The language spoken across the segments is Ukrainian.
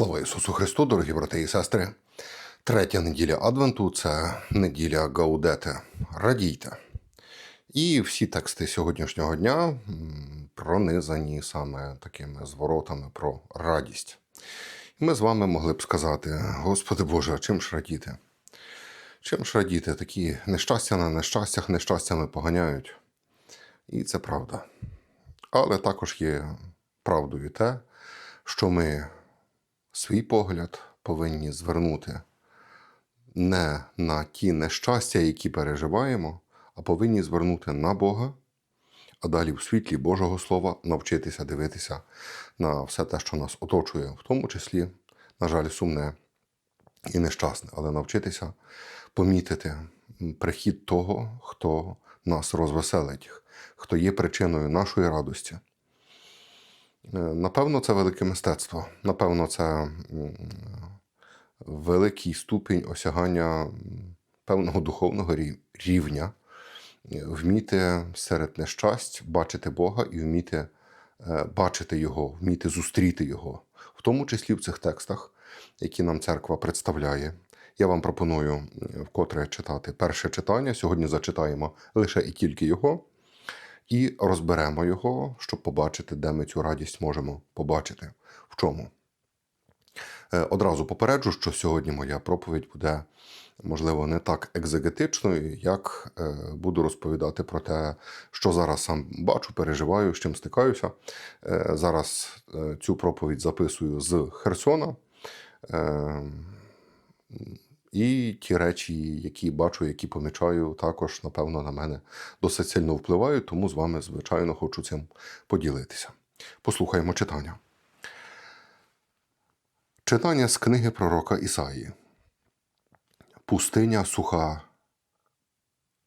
Слава Ісусу Христу, дорогі брати і сестри. Третя неділя Адвенту це неділя Гаудете. Радійте. І всі тексти сьогоднішнього дня пронизані саме такими зворотами про радість. І ми з вами могли б сказати: Господи Боже, чим ж радіти? Чим ж радіти? Такі нещастя на нещастях нещастями поганяють. І це правда. Але також є правдою те, що ми свій погляд повинні звернути не на ті нещастя, які переживаємо, а повинні звернути на Бога, а далі в світлі Божого Слова навчитися дивитися на все те, що нас оточує, в тому числі, на жаль, сумне і нещасне, але навчитися помітити прихід того, хто нас розвеселить, хто є причиною нашої радості. Е, Напевно, це велике мистецтво. Напевно, це великий ступінь осягання певного духовного рівня, Е, вміти серед нещасть бачити Бога і вміти е, бачити Його, вміти зустріти Його, в тому числі в цих текстах, які нам церква представляє. Я вам пропоную вкотре читати перше читання. Сьогодні зачитаємо лише і тільки його і розберемо його, щоб побачити, де ми цю радість можемо побачити. В чому? Е, Одразу попереджу, що сьогодні моя проповідь буде, можливо, не так екзегетичною, як е, буду розповідати про те, що зараз сам бачу, переживаю, з чим стикаюся. Е, Зараз цю проповідь записую з Херсона. І ті речі, які бачу, які помічаю, також, напевно, на мене досить сильно впливають, тому з вами, звичайно, хочу цим поділитися. Послухаємо читання. Читання з книги пророка Ісаї. Пустиня суха.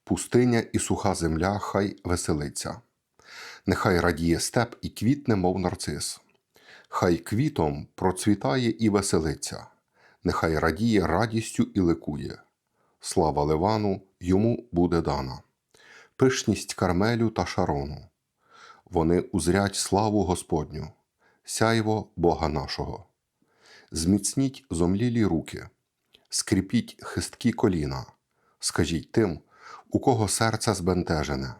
Пустиня і суха земля хай веселиться. Нехай радіє степ і квітне, мов нарцис. Хай квітом процвітає і веселиться. Нехай радіє радістю і ликує. Слава Ливану йому буде дана. Пишність Кармелю та Шарону. Вони узрять славу Господню, сяйво Бога нашого. Зміцніть зомлілі руки, скріпіть хисткі коліна, скажіть тим, у кого серце збентежене.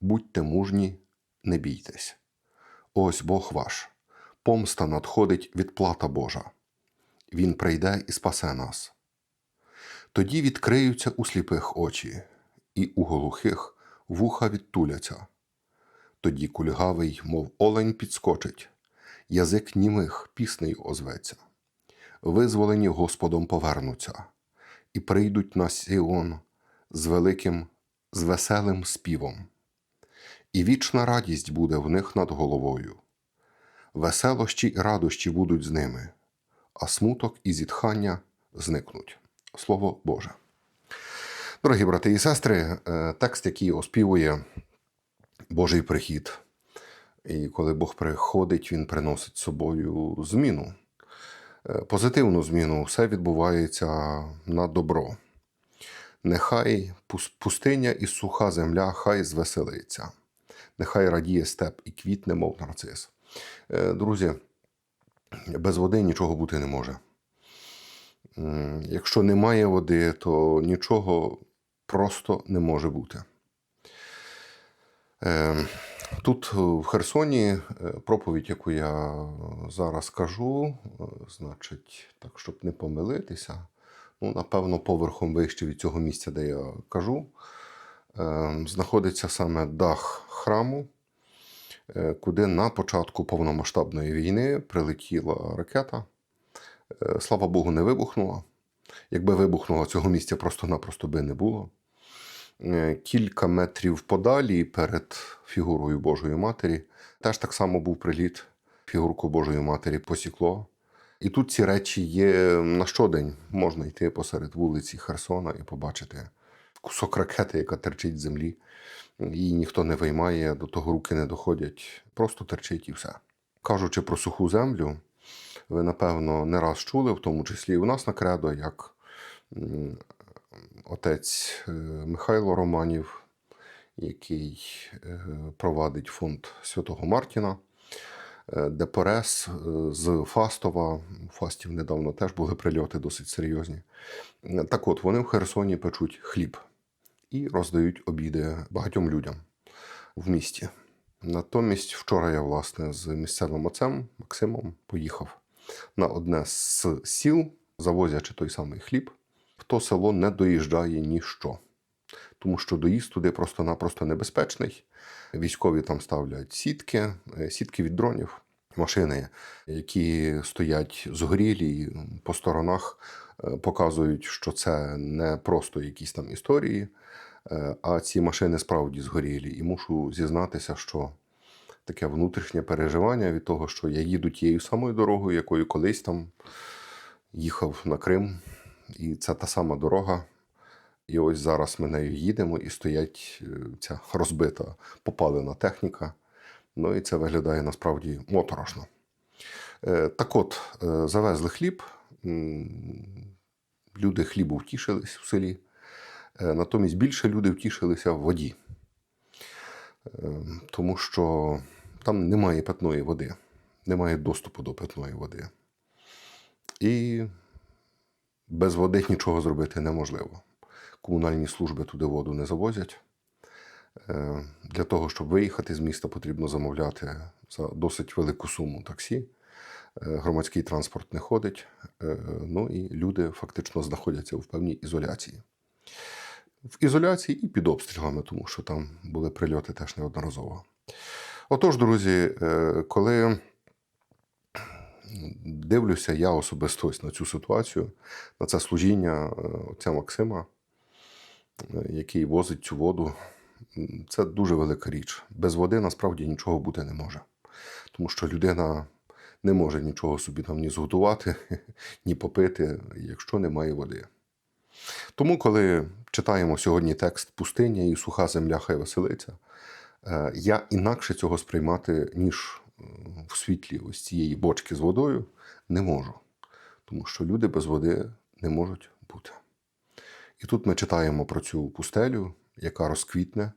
Будьте мужні, не бійтесь. Ось Бог ваш, помста надходить відплата Божа. Він прийде і спасе нас. Тоді відкриються у сліпих очі, і у глухих вуха відтуляться. Тоді кульгавий, мов олень, підскочить, язик німих піснею озветься. Визволені Господом повернуться, і прийдуть на Сіон з великим, з веселим співом. І вічна радість буде в них над головою. Веселощі і радощі будуть з ними, а смуток і зітхання зникнуть. Слово Боже. Дорогі брати і сестри, е, текст, який оспівує Божий прихід. І коли Бог приходить, Він приносить з собою зміну, Е, позитивну зміну, все відбувається на добро. Нехай пустиня і суха земля хай звеселиться, нехай радіє степ і квітне, мов нарцис. Е, Друзі, без води нічого бути не може. Якщо немає води, то нічого просто не може бути. Е, Тут в Херсоні е, проповідь, яку я зараз кажу, е, значить, так, щоб не помилитися, ну, напевно, поверхом вище від цього місця, де я кажу, е, знаходиться саме дах храму, е, куди на початку повномасштабної війни прилетіла ракета. Е, Слава Богу, не вибухнула. Якби вибухнула, цього місця просто-напросто би не було. Е, Кілька метрів подалі перед фігурою Божої Матері теж так само був приліт. Фігурку Божої Матері посікло. І тут ці речі є на щодень. Можна йти посеред вулиці Херсона і побачити кусок ракети, яка терчить з землі. Її ніхто не виймає, до того руки не доходять. Просто терчить і все. Кажучи про суху землю, ви, напевно, не раз чули, в тому числі і у нас на кредо, як отець е, Михайло Романів, який е, провадить фонд Святого Мартіна, е, Депорес з Фастова. У Фастів недавно теж були прильоти досить серйозні. Так от, вони в Херсоні печуть хліб і роздають обіди багатьом людям в місті. Натомість вчора я, власне, з місцевим отцем Максимом поїхав на одне з сіл, завозячи той самий хліб. В то село не доїжджає ніщо, тому що доїзд туди просто-напросто небезпечний. Військові там ставлять сітки, е, сітки від дронів, машини, які стоять згорілі по сторонах е, показують, що це не просто якісь там історії, е, а ці машини справді згорілі. І мушу зізнатися, що таке внутрішнє переживання від того, що я їду тією самою дорогою, якою колись там їхав на Крим, і це та сама дорога. І ось зараз ми нею їдемо, і стоять е, ця розбита попалена техніка. Ну і це виглядає насправді моторошно. Е, Так от, е, завезли хліб, люди хлібу втішились в селі, Е, натомість більше люди втішилися в воді, тому що там немає питної води, немає доступу до питної води. І без води нічого зробити неможливо. Комунальні служби туди воду не завозять. Е, Для того, щоб виїхати з міста, потрібно замовляти за досить велику суму таксі. Е, Громадський транспорт не ходить. Е, Ну і люди фактично знаходяться в певній ізоляції. В ізоляції і під обстрілами, тому що там були прильоти теж неодноразово. Отож, друзі, коли дивлюся я особисто на цю ситуацію, на це служіння отця Максима, який возить цю воду, це дуже велика річ. Без води насправді нічого бути не може. Тому що людина не може нічого собі там ні зготувати, ні попити, якщо немає води. Тому, коли читаємо сьогодні текст Пустиня і суха земля хай веселиться, е, я інакше цього сприймати, ніж е, в світлі ось цієї бочки з водою, не можу. Тому що люди без води не можуть бути. І тут ми читаємо про цю пустелю, яка розквітне,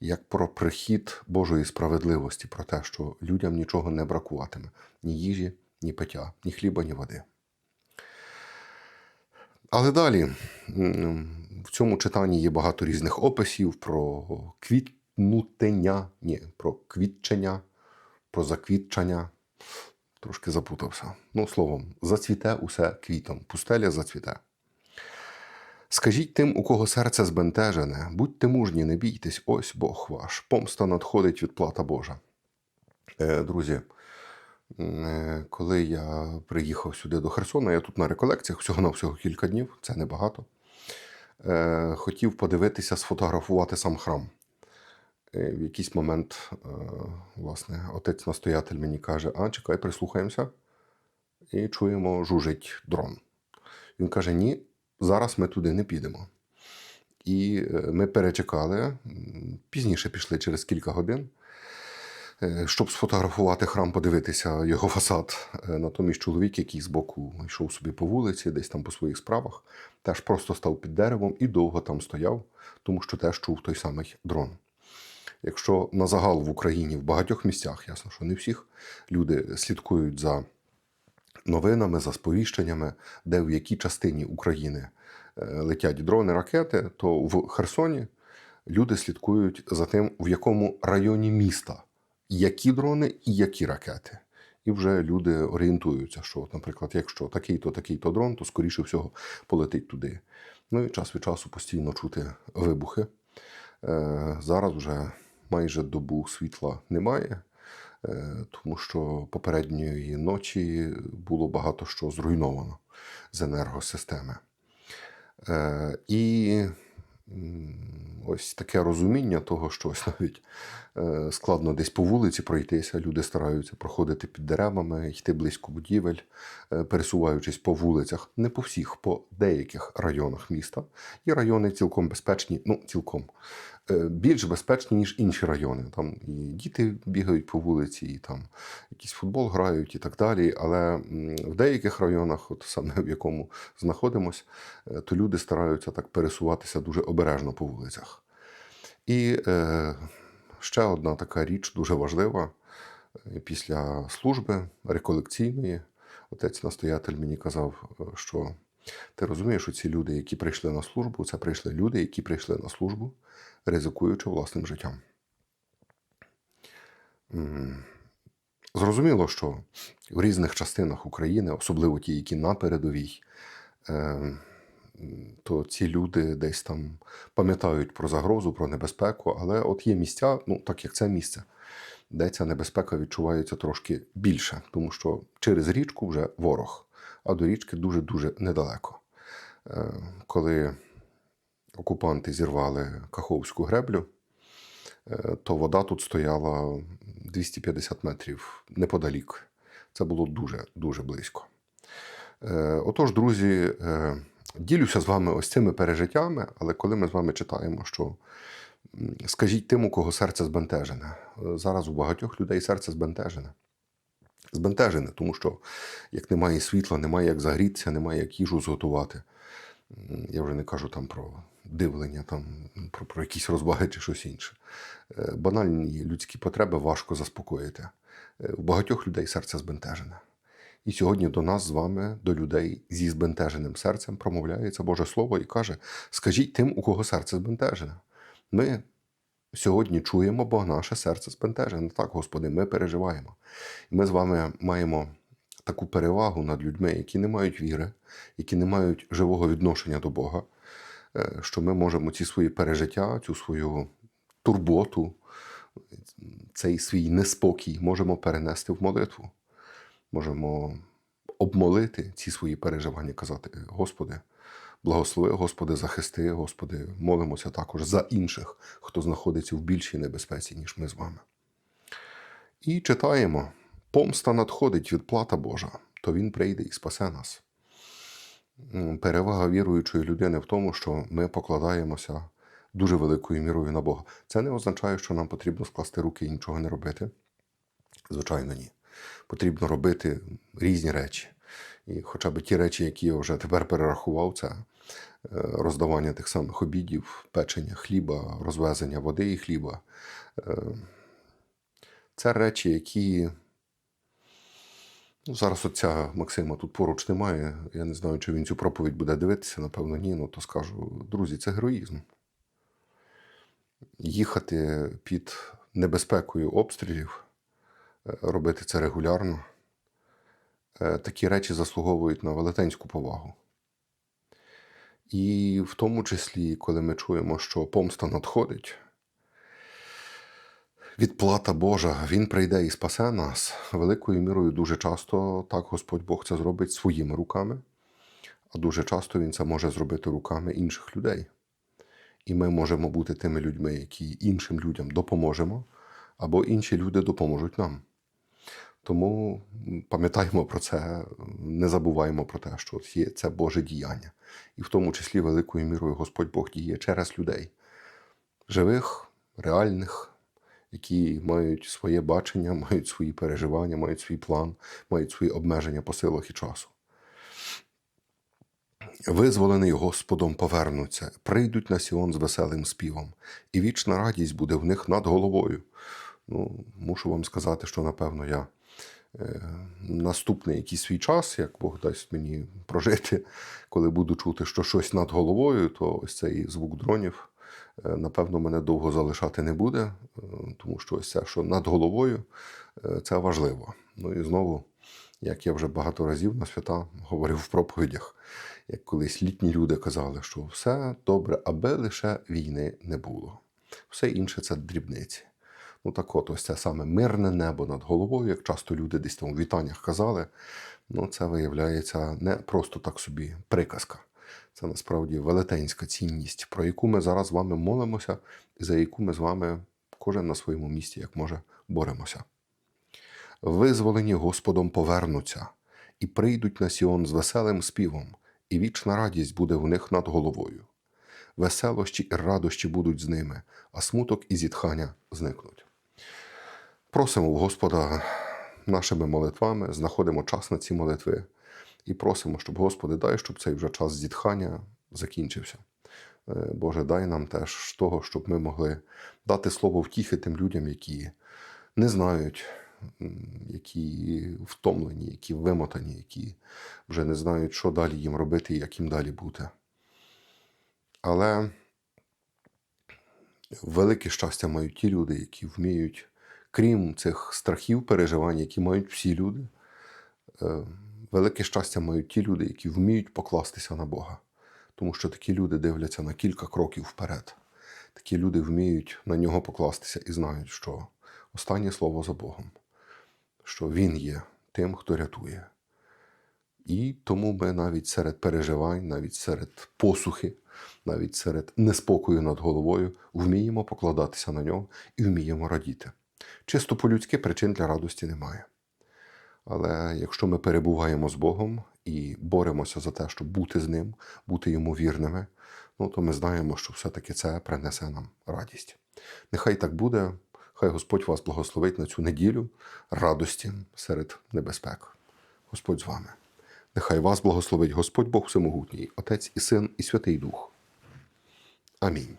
як про прихід Божої справедливості, про те, що людям нічого не бракуватиме: ні їжі, ні пиття, ні хліба, ні води. Але далі в цьому читанні є багато різних описів про квітнутення, ні, про квітчення, про заквітчення. Трошки запутався. Ну, словом, зацвіте усе квітом, пустеля зацвіте. Скажіть тим, у кого серце збентежене, будьте мужні, не бійтесь, ось Бог ваш, помста надходить відплата Божа. Е, друзі, Е, Коли я приїхав сюди до Херсона, я тут на реколекціях всього на всього кілька днів, це небагато. Е, Хотів подивитися, сфотографувати сам храм. Е, В якийсь момент, е, власне, отець-настоятель мені каже: А, чекай, прислухаємося. І чуємо, жужить дрон. Він каже: Ні, зараз ми туди не підемо. І е, ми перечекали, пізніше пішли через кілька годин е, щоб сфотографувати храм, подивитися його фасад. Е, Натомість чоловік, який збоку йшов собі по вулиці, десь там по своїх справах, теж просто став під деревом і довго там стояв, тому що теж чув той самий дрон. Якщо на загал в Україні в багатьох місцях, ясно, що не всіх, люди слідкують за новинами, за сповіщеннями, де в якій частині України е, летять дрони, ракети, то в Херсоні люди слідкують за тим, в якому районі міста які дрони і які ракети. І вже люди орієнтуються, що, наприклад, якщо такий-то, такий-то дрон, то скоріше всього полетить туди. Ну і час від часу постійно чути вибухи. Е, зараз вже майже добу світла немає, тому що попередньої ночі було багато що зруйновано з енергосистеми. Е, і ось таке розуміння того, що ось навіть е, складно десь по вулиці пройтися. Люди стараються проходити під деревами, йти близько будівель, е, пересуваючись по вулицях, не по всіх, по деяких районах міста. Є райони цілком безпечні, ну цілком е, більш безпечні, ніж інші райони. Там і діти бігають по вулиці, і там якийсь футбол грають і так далі. Але в деяких районах, от саме в якому знаходимось, е, то люди стараються так пересуватися дуже обережно по вулицях. І е, ще одна така річ дуже важлива. Е, Після служби реколекційної отець-настоятель мені казав, е, що ти розумієш, що ці люди, які прийшли на службу, це прийшли люди, які прийшли на службу, ризикуючи власним життям. Зрозуміло, що в різних частинах України, особливо ті, які на передовій, е, то ці люди десь там пам'ятають про загрозу, про небезпеку, але от є місця, ну так як це місце, де ця небезпека відчувається трошки більше, тому що через річку вже ворог, а до річки дуже-дуже недалеко. Е, Коли окупанти зірвали Каховську греблю, е, то вода тут стояла 250 метрів неподалік. Це було дуже-дуже близько. Е, Отож, друзі, ділюся з вами ось цими пережиттями, але коли ми з вами читаємо, що скажіть тим, у кого серце збентежене. Зараз у багатьох людей серце збентежене. Збентежене, тому що як немає світла, немає як загрітися, немає як їжу зготувати. Я вже не кажу там про дивлення, там, про, про якісь розваги чи щось інше. Е, Банальні людські потреби важко заспокоїти. Е, У багатьох людей серце збентежене. І сьогодні до нас з вами, до людей зі збентеженим серцем, промовляється Боже Слово і каже: скажіть тим, у кого серце збентежене. Ми сьогодні чуємо, бо наше серце збентежене. Так, Господи, ми переживаємо. І ми з вами маємо таку перевагу над людьми, які не мають віри, які не мають живого відношення до Бога, е, що ми можемо ці свої пережиття, цю свою турботу, цей свій неспокій можемо перенести в молитву. Можемо обмолити ці свої переживання, казати: Господи, благослови, Господи, захисти, Господи, молимося також за інших, хто знаходиться в більшій небезпеці, ніж ми з вами. І читаємо: помста надходить відплата Божа, то Він прийде і спасе нас. Перевага віруючої людини в тому, що ми покладаємося дуже великою мірою на Бога. Це не означає, що нам потрібно скласти руки і нічого не робити. Звичайно, ні. Потрібно робити різні речі. І хоча б ті речі, які я вже тепер перерахував, це е, роздавання тих самих обідів, печення хліба, розвезення води і хліба. Е, Це речі, які. Ну, зараз отця Максима тут поруч немає. Я не знаю, чи він цю проповідь буде дивитися, напевно, ні. Ну то скажу, друзі, це героїзм. Їхати під небезпекою обстрілів, е, робити це регулярно. Е, Такі речі заслуговують на велетенську повагу. І в тому числі, коли ми чуємо, що помста надходить, відплата Божа, Він прийде і спасе нас. Великою мірою дуже часто так Господь Бог це зробить своїми руками, а дуже часто Він це може зробити руками інших людей. І ми можемо бути тими людьми, які іншим людям допоможемо, або інші люди допоможуть нам. Тому пам'ятаємо про це, не забуваємо про те, що є це Боже діяння. І в тому числі великою мірою Господь Бог діє через людей, живих, реальних, які мають своє бачення, мають свої переживання, мають свій план, мають свої обмеження по силах і часу. Визволений Господом повернуться, прийдуть на Сіон з веселим співом, і вічна радість буде в них над головою. Ну, мушу вам сказати, що напевно я наступний якийсь свій час, як Бог дасть мені прожити, коли буду чути, що щось над головою, то ось цей звук дронів, е, напевно, мене довго залишати не буде, е, тому що ось це, що над головою, е, це важливо. Ну і знову, як я вже багато разів на свята говорив в проповідях, як колись літні люди казали, що все добре, аби лише війни не було. Все інше це дрібниці. Ну так от, ось це саме мирне небо над головою, як часто люди десь там у вітаннях казали, ну це виявляється не просто так собі приказка. Це насправді велетенська цінність, про яку ми зараз з вами молимося, і за яку ми з вами кожен на своєму місці, як може, боремося. Визволені Господом повернуться і прийдуть на Сіон з веселим співом, і вічна радість буде в них над головою. Веселощі і радощі будуть з ними, а смуток і зітхання зникнуть. Просимо в Господа нашими молитвами, знаходимо час на ці молитви і просимо, щоб Господи, дай, щоб цей вже час зітхання закінчився. Е, Боже, дай нам теж того, щоб ми могли дати слово втіхи тим людям, які не знають, які втомлені, які вимотані, які вже не знають, що далі їм робити і як їм далі бути. Але велике щастя мають ті люди, які вміють, крім цих страхів, переживань, які мають всі люди. е, Велике щастя мають ті люди, які вміють покластися на Бога. Тому що такі люди дивляться на кілька кроків вперед. Такі люди вміють на нього покластися і знають, що останнє слово за Богом, що Він є тим, хто рятує. І тому ми навіть серед переживань, навіть серед посухи, навіть серед неспокою над головою вміємо покладатися на нього і вміємо радіти. Чисто по-людськи причин для радості немає. Але якщо ми перебуваємо з Богом і боремося за те, щоб бути з ним, бути йому вірними, ну то ми знаємо, що все-таки це принесе нам радість. Нехай так буде, хай Господь вас благословить на цю неділю радості серед небезпек. Господь з вами. Нехай вас благословить Господь Бог Всемогутній, Отець і Син, і Святий Дух. Амінь.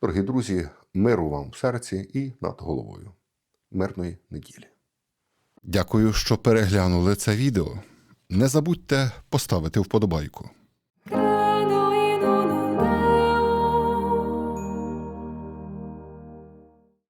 Дорогі друзі, миру вам в серці і над головою. Мирної неділі. Дякую, що переглянули це відео. Не забудьте поставити вподобайку.